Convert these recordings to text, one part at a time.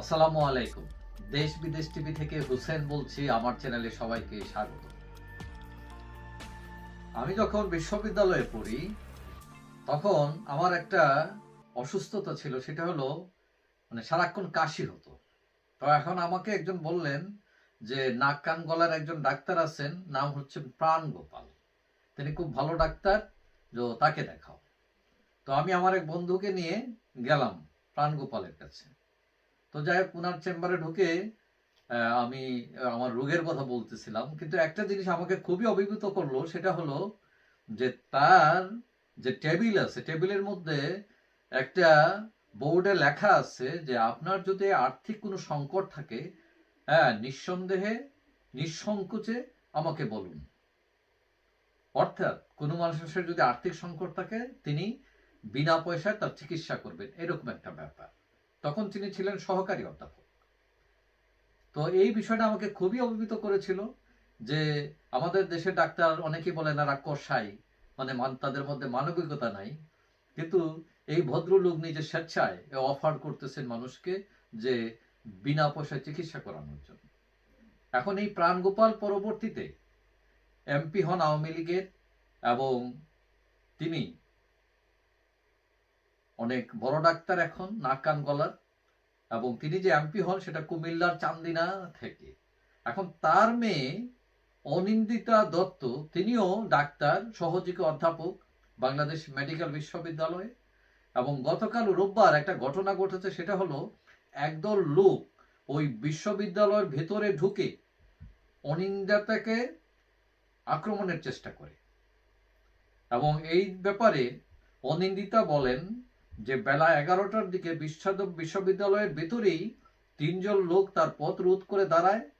আসসালামু আলাইকুম। দেশ বিদেশ টিভি থেকে হুসেন বলছি, আমার চ্যানেলে সবাইকে স্বাগত। আমি যখন বিশ্ববিদ্যালয়ে পড়ি, তখন আমার একটা অসুস্থতা ছিল, সেটা হলো মানে সারাক্ষণ কাশি হতো তো এখন আমাকে একজন বললেন যে, নাক কান গলার একজন ডাক্তার আছেন, নাম হচ্ছে প্রাণ গোপাল তিনি খুব ভালো ডাক্তার, তো তাকে দেখাও। তো আমি আমার এক বন্ধুকে নিয়ে গেলাম প্রাণ গোপালের কাছে। তো যাই হোক ওনার চেম্বারে ঢুকে আমি আমার রোগের কথা বলতেছিলাম। কিন্তু একটা জিনিস আমাকে খুবই অভিভূত করল, সেটা হলো যে তার যে টেবিল আছে, টেবিলের মধ্যে একটা বোর্ডে লেখা আছে যে আপনার যদি আর্থিক কোনো সংকট থাকে হ্যাঁ নিঃসন্দেহে, নিঃসংকোচে আমাকে বলুন। অর্থাৎ কোনো মানুষের যদি আর্থিক সংকট থাকে, তিনি বিনা পয়সায় তার চিকিৎসা করবেন। এরকম একটা ব্যাপার। তখন তিনি ছিলেন সহকারী অধ্যাপক। তো এই বিষয়টা আমাকে খুবই অভিভূত করেছিল যে আমাদের দেশের ডাক্তার অনেকেই বলেন এরা কষাই মানে মান- তাদের মধ্যে মানবিকতা নাই। কিন্তু এই ভদ্রলোক নিজে স্বেচ্ছায় অফার করতেছেন মানুষকে যে বিনা পয়সায় চিকিৎসা করানোর জন্য। এখন এই প্রাণগোপাল পরবর্তীতে এমপি হন আওয়ামী লীগের এবং তিনি অনেক বড় ডাক্তার এখন, নাক কান গলার, এবং তিনি যে এমপি হন সেটা কুমিল্লার চান্দিনা থেকে। এখন তার মেয়ে অনিন্দিতা দত্ত, তিনিও ডাক্তার, সহযোগী অধ্যাপক বাংলাদেশ মেডিকেল বিশ্ববিদ্যালয়ে। এবং গতকাল রোববার একটা ঘটনা ঘটেছে, সেটা হলো একদল লোক ওই বিশ্ববিদ্যালয়ের ভেতরে ঢুকে অনিন্দিতাকে আক্রমণের চেষ্টা করে। এবং এই ব্যাপারে অনিন্দিতা বলেন যে বেলা এগারোটার দিকে বিশ্ববিদ্যালয়ের ভেতরেই তিনজন লোক তার পথ রোধ করে দাঁড়ায়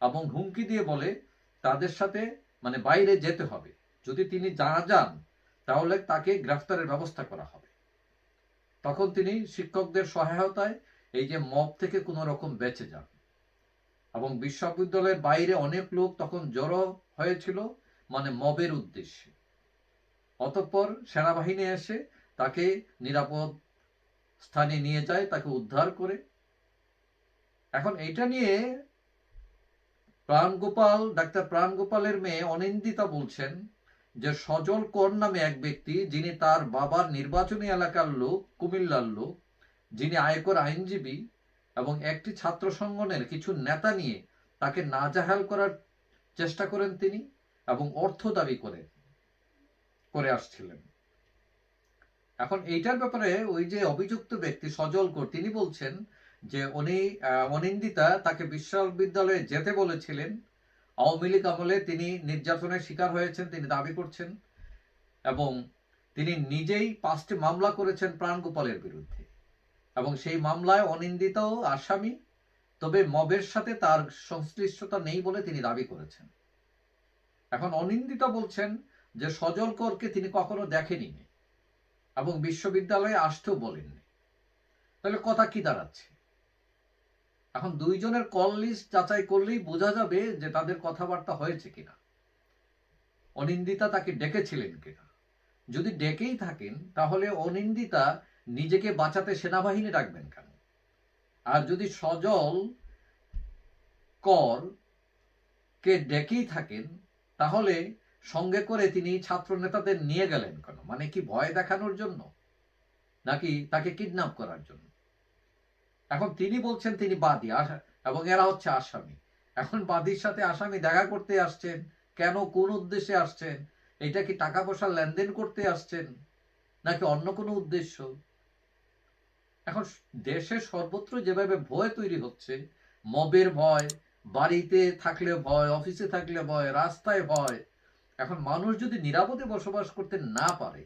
এবং হুমকি দিয়ে বলে, তাদের সাথে মানে বাইরে যেতে হবে। যদি তিনি না যান, তাহলে তাকে গ্রেফতারের ব্যবস্থা করা হবে। তখন তিনি শিক্ষকদের সহায়তায় এই যে মব থেকে কোনো রকম বেঁচে যান। এবং বিশ্ববিদ্যালয়ের বাইরে অনেক লোক তখন জড়ো হয়েছিল মানে মবের উদ্দেশ্যে। অতঃপর সেনাবাহিনী এসে তাকে নিরাপদ স্থানে নিয়ে যায়, তাকে উদ্ধার করে। এখন এটা নিয়ে প্রাণগোপাল, ডাক্তার প্রাণগোপালের মেয়ে অনিন্দিতা বলছেন যে, সজল কর নামে এক ব্যক্তি, যিনি তার বাবার নির্বাচনী এলাকার লোক, কুমিল্লার লোক, যিনি আয়কর আইনজীবী এবং একটি ছাত্র সংগঠনের কিছু নেতা নিয়ে তাকে নাজাহাল করার চেষ্টা করেন তিনি এবং অর্থ দাবি করেন করে আসছিলেন। এখন এইটার ব্যাপারে ওই যে অভিযুক্ত ব্যক্তি সজল কর, তিনি বলছেন যে উনি অনিন্দিতা তাকে বিশ্ববিদ্যালয়ে যেতে বলেছিলেন। আওয়ামী লীগ আমলে তিনি নির্যাতনের শিকার হয়েছেন, তিনি দাবি করছেন এবং তিনি নিজেই পাঁচটি মামলা করেছেন প্রাণগোপালের বিরুদ্ধে। এবং সেই মামলায় অনিন্দিতাও আসামি, তবে মবের সাথে তার সংশ্লিষ্টতা নেই বলে তিনি দাবি করেছেন। এখন অনিন্দিতা বলছেন যে সজল করকে তিনি কখনো দেখেনি এবং বিশ্ববিদ্যালয়ে আসতেও বলেননি। তাহলে কথা কি দাঁড়াচ্ছে? এখন দুইজনের কল লিস্ট যাচাই করলেই বোঝা যাবে যে তাদের কথাবার্তা হয়েছে কিনা। অনিন্দিতা তাকে ডেকেছিলেন কিনা? যদি ডেকেই থাকেন, তাহলে অনিন্দিতা নিজেকে বাঁচাতে সেনাবাহিনী রাখবেন কেন? আর যদি সজল কর কে ডেকেই থাকেন, তাহলে সঙ্গে করে তিনি ছাত্র নেতাদের নিয়ে গেলেন কেন? মানে কি ভয় দেখানোর জন্য? নাকি তাকে কিডন্যাপ করার জন্য? এখন তিনি বলছেন তিনি বাদী এবং এরা হচ্ছে আসামি। এখন বাদীর সাথে আসামি দেখা করতে আসছেন, কেন কোন উদ্দেশ্যে আসছেন? এটা কি টাকা পয়সা লেনদেন করতে আসছেন, নাকি অন্য কোনো উদ্দেশ্য? এখন দেশে সর্বত্র যেভাবে ভয় তৈরি হচ্ছে, মবের ভয়, বাড়িতে থাকলে ভয়, অফিসে থাকলে ভয়, রাস্তায় ভয় এখন মানুষ যদি নিরাপদে বসবাস করতে না পারে,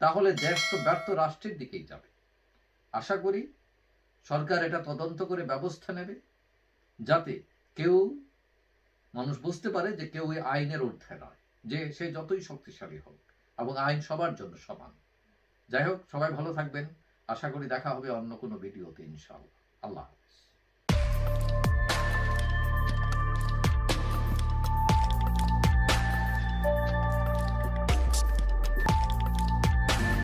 তাহলে দেশ তো ব্যর্থ রাষ্ট্রের দিকেই যাবে। আশা করি সরকার এটা তদন্ত করে ব্যবস্থা নেবে, যাতে কেউ মানুষ বুঝতে পারে যে কেউ এই আইনের ঊর্ধ্বে নয়, যে সে যতই শক্তিশালী হোক এবং আইন সবার জন্য সমান। যাই হোক, সবাই ভালো থাকবেন। আশা করি দেখা হবে অন্য কোনো ভিডিওতে ইনশাআল্লাহ। আল্লাহ